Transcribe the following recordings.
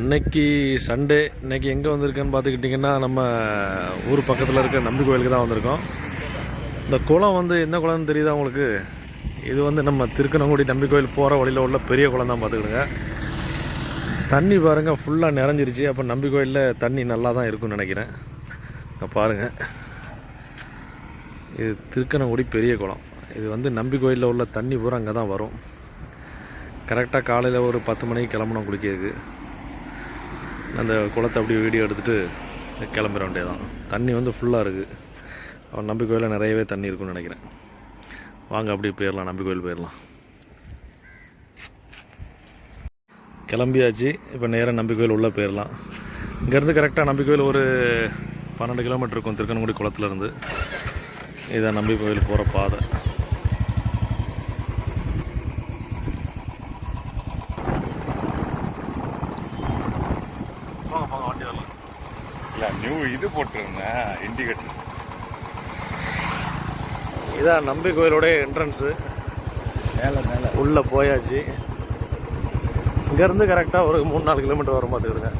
இன்னைக்கு சண்டே இன்னைக்கு எங்கே வந்திருக்கேன்னு பார்த்துக்கிட்டிங்கன்னா நம்ம ஊர் பக்கத்தில் இருக்க நம்பி கோயிலுக்கு தான் வந்திருக்கோம். இந்த குளம் வந்து என்ன குளம்னு தெரியுதா உங்களுக்கு? இது வந்து நம்ம திருக்கணங்குடி நம்பி கோயில் போகிற வழியில் உள்ள பெரிய குளம் தான் பார்த்துக்கிடுங்க. தண்ணி பாருங்கள் ஃபுல்லாக நிறைஞ்சிருச்சு. அப்போ நம்பி கோயிலில் தண்ணி நல்லா தான் இருக்கும்னு நினைக்கிறேன். இங்க பாருங்கள் இது திருக்கணங்குடி பெரிய குளம். இது வந்து நம்பி கோயிலில் உள்ள தண்ணி பூரா அங்கே தான் வரும் கரெக்டாக காலையில் ஒரு பத்து மணிக்கு கிளம்பணும் குளிக்கிறதுக்கு. அந்த குளத்தை அப்படியே வீடியோ எடுத்துகிட்டு கிளம்பிட வேண்டியதான் தண்ணி வந்து ஃபுல்லாக இருக்குது அவன் நம்பி கோயிலில் நிறையவே தண்ணி இருக்கும்னு நினைக்கிறேன். வாங்க அப்படியே போயிடலாம் நம்பி கோயில் போயிடலாம் கிளம்பியாச்சு. இப்போ நேராக நம்பி கோயில் உள்ளே போயிடலாம் இங்கேருந்து கரெக்டாக நம்பி கோயில் ஒரு பன்னெண்டு கிலோமீட்டர் இருக்கும் திருக்கன்குடி குளத்துலேருந்து. இதான் நம்பி கோயில் போகிற பாதை. இல்ல நியூ இது போட்டிருந்தேன் இண்டிகேட்டர் இதான் நம்பி கோயிலோட என்ட்ரன்ஸு மேல மேல. உள்ளே போயாச்சு. இங்கேருந்து கரெக்டாக ஒரு மூணு நாலு கிலோமீட்டர் வரும் பார்த்துக்கிடுங்க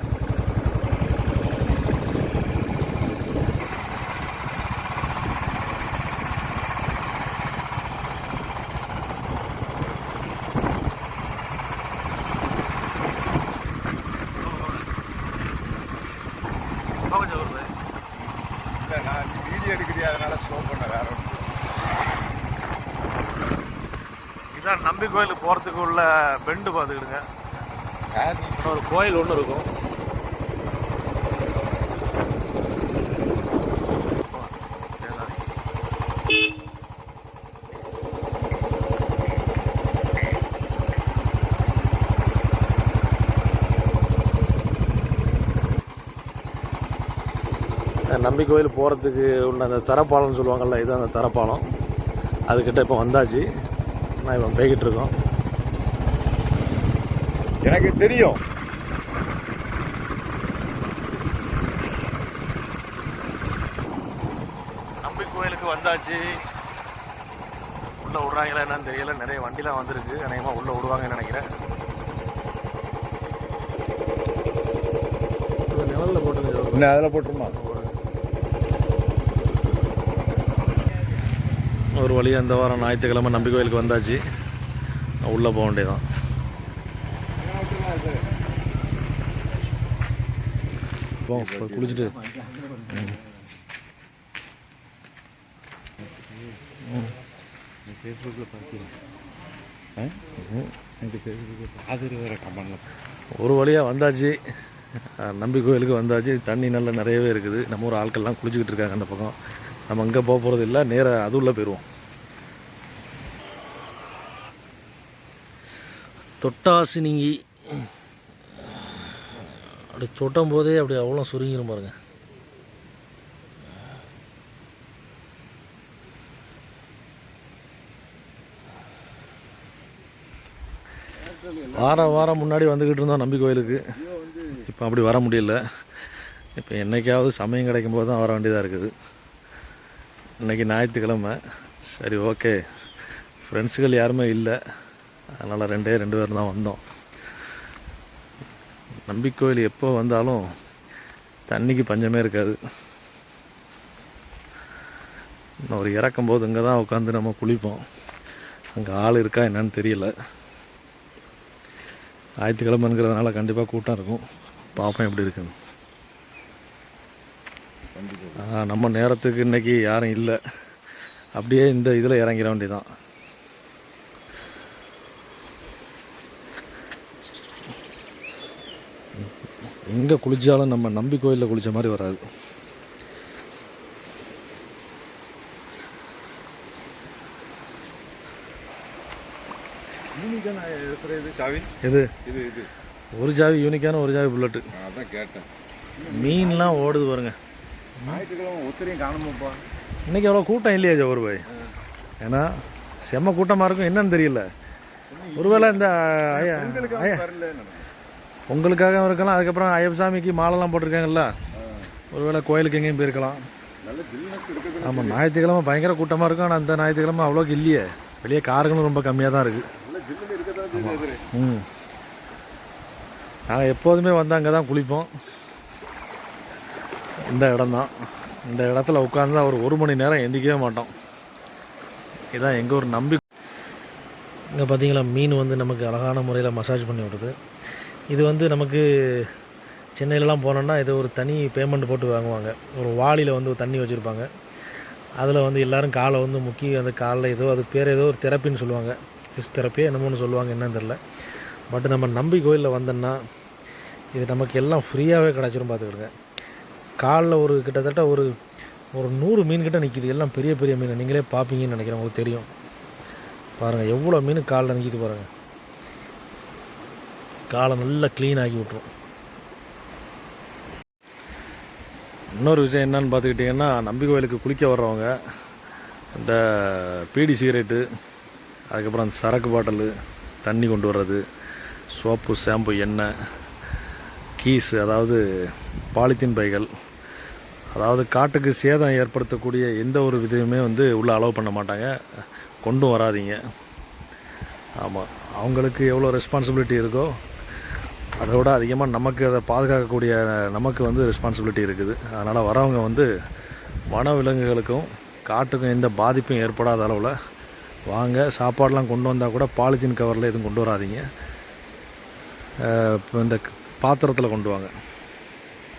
இல்ல நான் வீடியோ எடுக்கிறியா அதனால ஷோ பண்ண வேற ஒண்ணும் இல்ல. இதான் நம்பி கோயிலுக்கு போகிறதுக்கு உள்ள பெண்டு பார்த்துக்கிடுங்க. ஒரு கோயில் ஒன்று இருக்கும். நம்பி கோயில் போகிறதுக்கு உள்ள அந்த தரப்பாலம்னு சொல்லுவாங்கள்ல இதுதான் அந்த தரப்பாலம். அதுக்கிட்ட இப்போ வந்தாச்சு. நான் இப்போ போய்கிட்டு இருக்கோம். எனக்கு தெரியும். நம்பி கோயிலுக்கு வந்தாச்சு. உள்ள விடுறாங்களா என்னன்னு தெரியல. நிறைய வண்டிலாம் வந்திருக்கு. அநேகமாக உள்ள விடுவாங்கன்னு நினைக்கிறேன். நிழலில் போட்டு இன்னும் அதில் போட்டுருமா ஒரு வழியாக இந்த வாரம் ஞாயிற்றுக்கிழமை நம்பி கோயிலுக்கு வந்தாச்சு. உள்ளே போக வேண்டியதான் போ குளிச்சுட்டு. ஒரு வழியாக வந்தாச்சு. நம்பி கோயிலுக்கு வந்தாச்சு. தண்ணி நல்லா நிறையவே இருக்குது. நம்ம ஊர் ஆட்கள்லாம் குளிச்சுக்கிட்டு இருக்காங்க அந்த பக்கம். நம்ம அங்கே போக போகிறது இல்லை நேராக அது உள்ளே போயிடுவோம் தொட்டாசினிங்கி அப்படி தொட்டும் போதே அப்படி அவ்வளோ சுருங்கிடும் பாருங்க. வாரம் வாரம் முன்னாடி வந்துக்கிட்டு இருந்தோம் நம்பி கோயிலுக்கு. இப்போ அப்படி வர முடியல. இப்போ என்றைக்காவது சமயம் கிடைக்கும் போது தான் வர வேண்டியதாக இருக்குது. இன்றைக்கி ஞாயிற்றுக்கிழமை. சரி ஓகே. ஃப்ரெண்ட்ஸுகள் யாருமே இல்லை. அதனால் ரெண்டே ரெண்டு பேரும் தான் வந்தோம். நம்பிக்கோயில் எப்போ வந்தாலும் தண்ணிக்கு பஞ்சமே இருக்காது. இன்னும் ஒரு இறக்கும் போது இங்கே தான் உட்காந்து நம்ம குளிப்போம். அங்கே ஆள் இருக்கா என்னன்னு தெரியல. ஞாயிற்றுக்கிழமைங்கிறதுனால கண்டிப்பாக கூட்டம் இருக்கும். பார்ப்போம் எப்படி இருக்குன்னு. நம்ம நேரத்துக்கு இன்னைக்கு யாரும் இல்லை. அப்படியே இந்த இதில் இறங்கிட வேண்டியதான் எங்கே குளிச்சாலும் நம்ம நம்பி கோயிலில் குளிச்ச மாதிரி வராது. இது சாவி? இது இது இது. ஒரு ஜாவி யூனிக்கான ஒரு ஜாவி புல்லட்டு. அதான் கேட்டேன். மீன்லாம் ஓடுது பாருங்க. ஞாயிற்றுக்கிழமை ஒத்தரையும் காணுமாப்பா. இன்னைக்கு அவ்வளோ கூட்டம் இல்லையா ஜவர் பாய். ஏன்னா செம்ம கூட்டமாக இருக்கும். என்னன்னு தெரியல. ஒருவேளை இந்த ஐயா- ஐயா- உங்களுக்காக இருக்கலாம். அதுக்கப்புறம் ஐயப்பசாமிக்கு மாலைலாம் போட்டிருக்காங்கல்ல. ஒருவேளை கோயிலுக்கு எங்கேயும் போயிருக்கலாம். ஆமாம் ஞாயிற்றுக்கிழமை பயங்கர கூட்டமாக இருக்கும். ஆனால் அந்த ஞாயிற்றுக்கிழமை அவ்வளோக்கு இல்லையே. வெளியே கார்களும் ரொம்ப கம்மியாக தான் இருக்குது ம். நாங்கள் எப்போதுமே வந்து அங்கே தான் குளிப்போம். இந்த இடம்தான். இந்த இடத்துல உட்காந்து ஒரு ஒரு மணி நேரம் எந்திக்கவே மாட்டோம். இதான் எங்கள் ஒரு நம்பி இங்கே பார்த்தீங்களா மீன் வந்து நமக்கு அழகான முறையில் மசாஜ் பண்ணி விடுது. இது வந்து நமக்கு சென்னையிலலாம் போனோன்னா இது ஒரு தனி பேமெண்ட் போட்டு வாங்குவாங்க. ஒரு வாளியில் வந்து தண்ணி வச்சுருப்பாங்க. அதில் வந்து எல்லோரும் காலை வந்து முக்கி அந்த காலில் ஏதோ அது பேர் ஏதோ ஒரு தெரப்பின்னு சொல்லுவாங்க. ஃபிஷ் தெரப்பி என்னமோன்னு சொல்லுவாங்க என்னன்னு தெரில பட் நம்ம நம்பி கோயிலில் வந்தோன்னா இது நமக்கு எல்லாம் ஃப்ரீயாகவே கிடச்சிரும் பார்த்துக்கிடுங்க காலில் ஒரு கிட்டத்தட்ட ஒரு ஒரு நூறு மீன் கிட்ட நிற்கிது எல்லாம் பெரிய பெரிய மீன். நீங்களே பார்ப்பீங்கன்னு நினைக்கிறேன். உங்களுக்கு தெரியும். பாருங்கள் எவ்வளோ மீன் காலில் நிற்கிது பாருங்கள் காலை நல்லா க்ளீன் ஆகி விட்ரும் இன்னொரு விஷயம் என்னன்னு பார்த்துக்கிட்டிங்கன்னா நம்பி கோயிலுக்கு குளிக்க வர்றவங்க இந்த பீடி சிகரெட்டு அதுக்கப்புறம் அந்த சரக்கு பாட்டிலு தண்ணி கொண்டு வர்றது சோப்பு ஷாம்பு எண்ணெய் கீஸ் அதாவது பாலித்தீன் பைகள். அதாவது காட்டுக்கு சேதம் ஏற்படுத்தக்கூடிய எந்த ஒரு விதையுமே வந்து உள்ளே அலோவ் பண்ண மாட்டாங்க. கொண்டும் வராதீங்க. ஆமாம் அவங்களுக்கு எவ்வளோ ரெஸ்பான்சிபிலிட்டி இருக்கோ அதை விட அதிகமாக நமக்கு அதை பாதுகாக்கக்கூடிய நமக்கு வந்து ரெஸ்பான்சிபிலிட்டி இருக்குது. அதனால் வரவங்க வந்து வனவிலங்குகளுக்கும் காட்டுக்கும் எந்த பாதிப்பும் ஏற்படாத அளவில் வாங்க. சாப்பாடெலாம் கொண்டு வந்தால் கூட பாலித்தீன் கவரில் எதுவும் கொண்டு வராதீங்க. இப்போ இந்த பாத்திரத்தில் கொண்டு வாங்க.